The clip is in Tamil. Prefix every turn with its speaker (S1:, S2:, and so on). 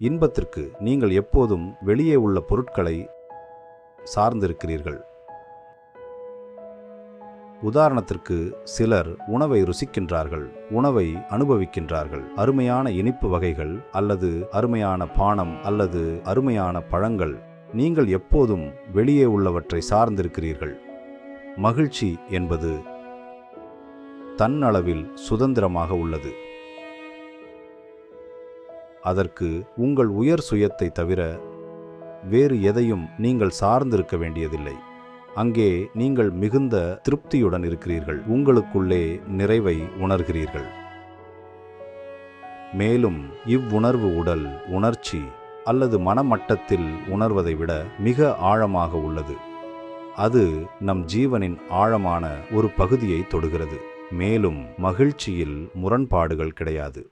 S1: இன்பத்திற்கு நீங்கள் எப்போதும் வெளியே உள்ள பொருட்களை சார்ந்திருக்கிறீர்கள். உதாரணத்திற்கு சிலர் உணவை ருசிக்கின்றார்கள் உணவை அனுபவிக்கின்றார்கள். அருமையான இனிப்பு வகைகள் அல்லது அருமையான பானம் அல்லது அருமையான பழங்கள் நீங்கள் எப்போதும் வெளியே உள்ளவற்றை சார்ந்திருக்கிறீர்கள். மகிழ்ச்சி என்பது தன்னளவில் சுதந்திரமாக உள்ளது. அதற்கு உங்கள் உயர் சுயத்தை தவிர வேறு எதையும் நீங்கள் சார்ந்திருக்க வேண்டியதில்லை. அங்கே நீங்கள் மிகுந்த திருப்தியுடன் இருக்கிறீர்கள். உங்களுக்குள்ளே நிறைவை உணர்கிறீர்கள். மேலும் இவ்வுணர்வு உடல் உணர்ச்சி அல்லது மனமட்டத்தில் உணர்வதை விட மிக ஆழமாக உள்ளது. அது நம் ஜீவனின் ஆழமான ஒரு பகுதியை தொடுகிறது. மேலும் மகிழ்ச்சியில் முரண்பாடுகள் கிடையாது.